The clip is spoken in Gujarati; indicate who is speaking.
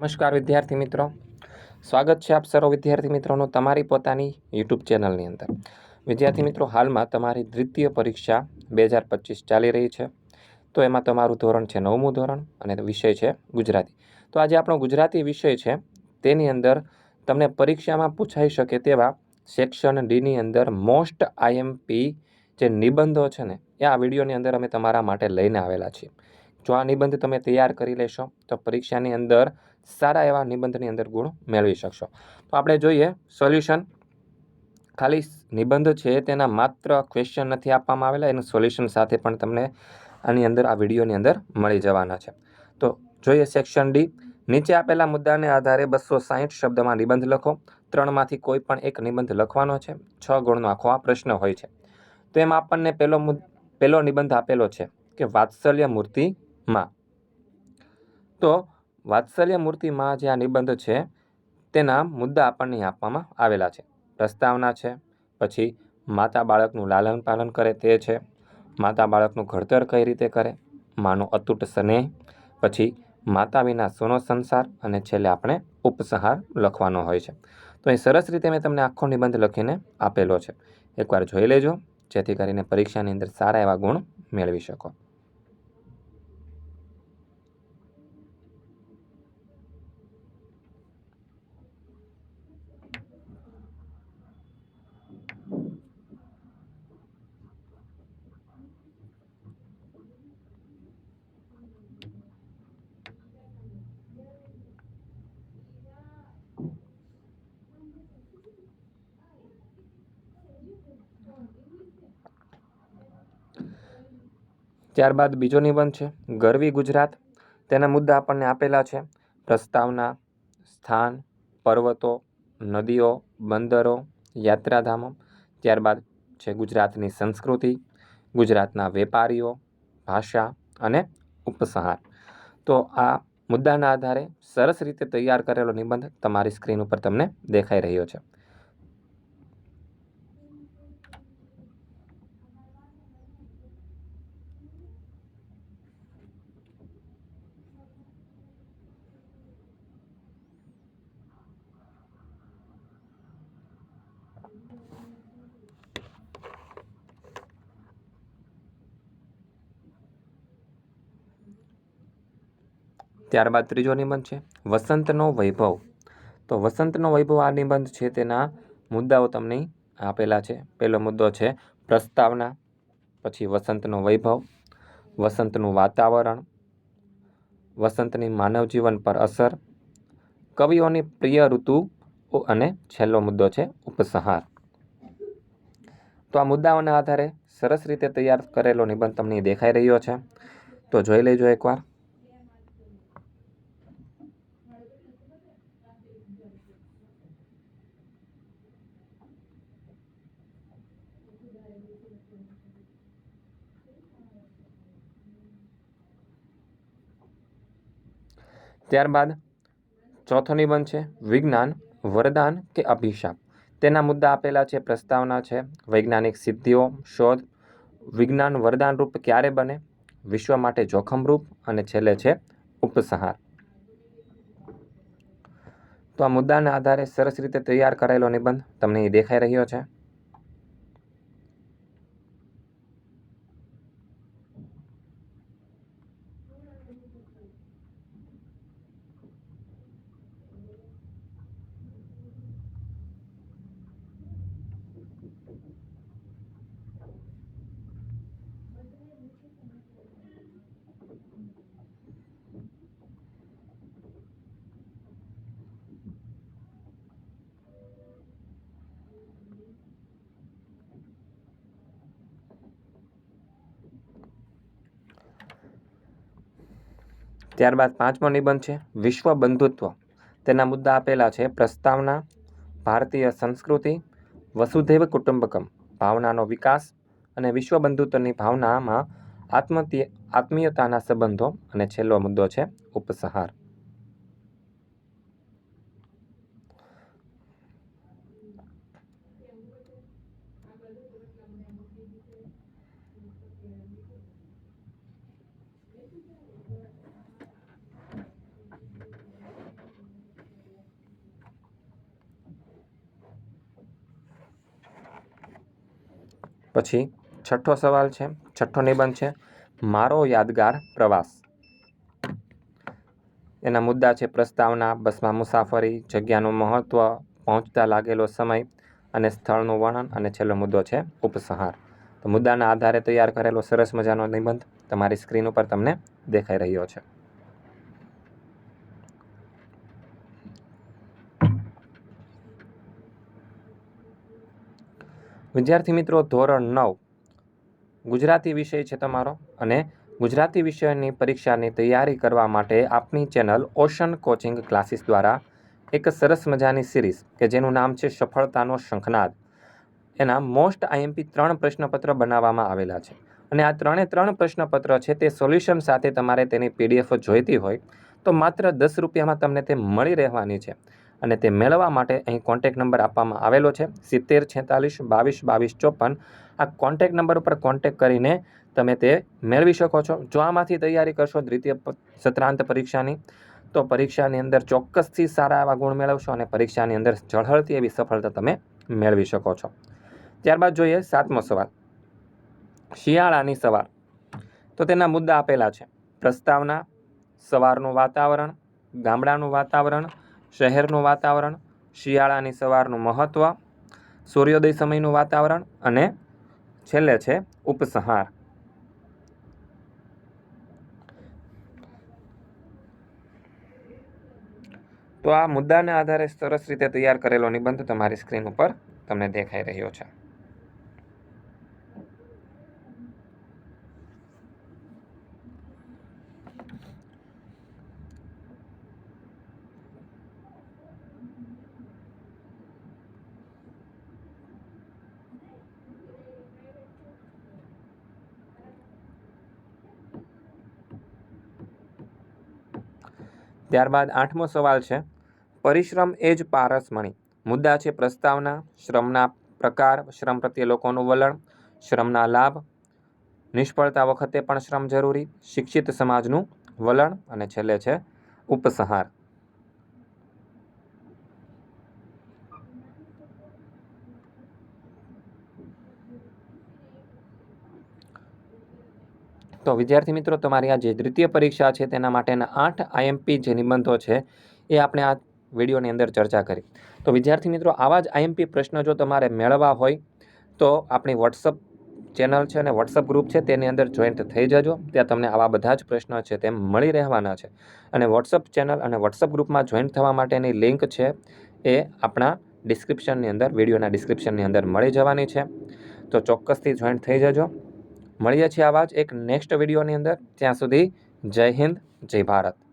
Speaker 1: નમસ્કાર વિદ્યાર્થી મિત્રો. સ્વાગત છે આપ સર્વ વિદ્યાર્થી મિત્રોનું તમારી પોતાની યુટ્યુબ ચેનલની અંદર. વિદ્યાર્થી મિત્રો, હાલમાં તમારી દ્વિતીય પરીક્ષા બે હજાર પચીસ ચાલી રહી છે. તો એમાં તમારું ધોરણ છે નવમું ધોરણ અને વિષય છે ગુજરાતી. તો આજે આપણો ગુજરાતી વિષય છે તેની અંદર તમને પરીક્ષામાં પૂછાઈ શકે તેવા સેક્શન ડીની અંદર મોસ્ટ આઈએમપી જે નિબંધો છે ને, એ આ વિડીયોની અંદર અમે તમારા માટે લઈને આવેલા છીએ. જો આ નિબંધ તમે તૈયાર કરી લેશો, તો પરીક્ષાની અંદર સારા એવા નિબંધની અંદર ગુણ મેળવી શકશો. તો આપણે જોઈએ સોલ્યુશન. ખાલી નિબંધ છે તેના માત્ર ક્વેશ્ચન નથી આપવામાં આવેલા, એનું સોલ્યુશન સાથે પણ તમને આની અંદર, આ વિડીયોની અંદર મળી જવાના છે. તો જોઈએ સેક્શન ડી નીચે આપેલા મુદ્દાને આધારે બસો સાહીઠ શબ્દમાં નિબંધ લખો. ત્રણમાંથી કોઈ પણ એક નિબંધ લખવાનો છે. છ ગુણનો આખો આ પ્રશ્ન હોય છે. તો એમાં આપણને પહેલો પહેલો નિબંધ આપેલો છે કે વાત્સલ્ય મૂર્તિમાં. તો વાત્સલ્ય મૂર્તિમાં જે આ નિબંધ છે, તેના મુદ્દા આપણને આપવામાં આવેલા છે. પ્રસ્તાવના છે, પછી માતા બાળકનું લાલન પાલન કરે તે છે, માતા બાળકનું ઘડતર કઈ રીતે કરે, માનો અતૂટ સ્નેહ, પછી માતા વિના સોનો સંસાર અને છેલ્લે આપણે ઉપસહાર લખવાનો હોય છે. તો અહીં સરસ રીતે મેં તમને આખો નિબંધ લખીને આપેલો છે. એકવાર જોઈ લેજો, જેથી કરીને પરીક્ષાની અંદર સારા એવા ગુણ મેળવી શકો. ત્યારબાદ બીજો નિબંધ છે, ગરવી ગુજરાત. તેના મુદ્દા આપણને આપેલા છે પ્રસ્તાવના સ્થાન, પર્વતો, નદીઓ, બંદરો, યાત્રાધામો. ત્યારબાદ છે ગુજરાતની સંસ્કૃતિ, ગુજરાતના વેપારીઓ, ભાષા અને ઉપસહાર. તો આ મુદ્દાના આધારે સરસ રીતે તૈયાર કરેલો નિબંધ તમારી સ્ક્રીન ઉપર તમને દેખાઈ રહ્યો છે. ત્યારબાદ ત્રીજો નિબંધ છે, વસંતનો વૈભવ. તો વસંતનો વૈભવ આ નિબંધ છે, તેના મુદ્દાઓ તમને આપેલા છે. પહેલો મુદ્દો છે, પ્રસ્તાવના, પછી વસંતનો વૈભવ, વસંતનું વાતાવરણ, વસંતની માનવ જીવન પર અસર, કવિઓની પ્રિય ઋતુ અને છેલ્લો મુદ્દો છે, ઉપસંહાર. તો આ મુદ્દાઓના આધારે સરસ રીતે તૈયાર કરેલો નિબંધ તમને દેખાઈ રહ્યો છે. તો જોઈ લેજો એકવાર. ત્યારબાદ ચોથો નિબંધ છે વિજ્ઞાન, વરદાન કે અભિશાપ. તેના મુદ્દા આપેલા છે, પ્રસ્તાવના છે, વૈજ્ઞાનિક સિદ્ધિઓ, શોધ. વિજ્ઞાન વરદાન રૂપ ક્યારે બને? વિશ્વ માટે જોખમરૂપ અને છેલ્લે છે, ઉપસંહાર. તો આ મુદ્દાના આધારે સરસ રીતે તૈયાર કરેલો નિબંધ તમને દેખાઈ રહ્યો છે. ત્યારબાદ પાંચમો નિબંધ છે, વિશ્વ બંધુત્વ. તેના મુદ્દા આપેલા છે, પ્રસ્તાવના, ભારતીય સંસ્કૃતિ, વસુધૈવ કુટુંબકમ, ભાવનાનો વિકાસ અને વિશ્વ બંધુત્વની ભાવનામાં આત્મત્ય આત્મીયતાના સંબંધો અને છેલ્લો મુદ્દો છે, ઉપસહાર. પછી છઠ્ઠો સવાલ છે, છઠ્ઠો નિબંધ છે, મારો યાદગાર પ્રવાસ. એના મુદ્દા છે પ્રસ્તાવના, બસમાં મુસાફરી, જગ્યાનું મહત્ત્વ પહોંચતા લાગેલો સમય અને સ્થળનું વર્ણન અને છેલ્લો મુદ્દો છે ઉપસંહાર. તો મુદ્દાના આધારે તૈયાર કરેલો સરસ મજાનો નિબંધ તમારી સ્ક્રીન ઉપર તમને દેખાઈ રહ્યો છે. વિદ્યાર્થી મિત્રો, ધોરણ નવ. ગુજરાતી વિષય છે તમારો અને ગુજરાતી વિષયની પરીક્ષાની તૈયારી કરવા માટે આપની ચેનલ ઓશન કોચિંગ ક્લાસીસ દ્વારા એક સરસ મજાની સિરીઝ, કે જેનું નામ છે સફળતાનો શંખનાદ. એના મોસ્ટ આઈએમપી ત્રણ પ્રશ્નપત્ર બનાવવામાં આવેલા છે. અને આ ત્રણે ત્રણ પ્રશ્નપત્ર છે તે સોલ્યુશન સાથે તમારે તેની પીડીએફ જોઈતી હોય તો માત્ર દસ રૂપિયામાં તમને તે મળી રહેવાની છે. અને તે મેળવવા માટે અહીં કોન્ટેક નંબર આપવામાં આવેલો છે. સિત્તેર, છેતાલીસ, બાવીસ બાવીસ, ચોપન. આ કોન્ટેક નંબર ઉપર કોન્ટેક કરીને તમે તે મેળવી શકો છો. જો આમાંથી તૈયારી કરશો દ્વિતીય સત્રાંત પરીક્ષાની, તો પરીક્ષાની અંદર ચોક્કસથી સારા એવા ગુણ મેળવશો અને પરીક્ષાની અંદર ઝળહળતી એવી સફળતા તમે મેળવી શકો છો. ત્યારબાદ જોઈએ સાતમો સવાલ. શિયાળાની સવાર. તો તેના મુદ્દા આપેલા છે. પ્રસ્તાવના, સવારનું વાતાવરણ, ગામડાનું વાતાવરણ શહેરનું વાતાવરણ, શિયાળાની સવારનું મહત્ત્વ સૂર્યોદય સમયનું વાતાવરણ અને છેલ્લે છે ઉપસંહાર. તો આ મુદ્દાના આધારે સરસ રીતે તૈયાર કરેલો નિબંધ તમારી સ્ક્રીન ઉપર તમને દેખાઈ રહ્યો છે. ત્યારબાદ આઠમો સવાલ છે. પરિશ્રમ એ જ પારસમણી. મુદ્દા છે પ્રસ્તાવના, શ્રમના પ્રકાર, શ્રમ પ્રત્યે લોકોનું વલણ, શ્રમના લાભ. નિષ્ફળતા વખતે પણ શ્રમ જરૂરી. શિક્ષિત સમાજનું વલણ અને છેલ્લે છે ઉપસંહાર. તો વિદ્યાર્થી મિત્રો, તમારી આ જે દ્વિતીય પરીક્ષા છે તેના માટેના આઠ આઈએમપી જે નિબંધો છે એ આપણે આ વિડીયોની અંદર ચર્ચા કરી. તો વિદ્યાર્થી મિત્રો, આવા જ આઈએમપી પ્રશ્નો જો તમારે મેળવવા હોય, તો આપણી વોટ્સઅપ ચેનલ છે અને વોટ્સઅપ ગ્રુપ છે તેની અંદર જોઈન્ટ થઈ જજો. ત્યાં તમને આવા બધા જ પ્રશ્નો છે તે મળી રહેવાના છે. અને વોટ્સઅપ ચેનલ અને વોટ્સઅપ ગ્રુપમાં જોઈન્ટ થવા માટેની લિંક છે એ આપણા ડિસ્ક્રિપ્શનની અંદર, વિડીયોના ડિસ્ક્રિપ્શનની અંદર મળી જવાની છે. તો ચોક્કસથી જોઈન્ટ થઈ જજો. મળીએ છીએ આવા જ એક નેક્સ્ટ વિડીયોની અંદર. ત્યાં સુધી જય હિન્દ જય ભારત.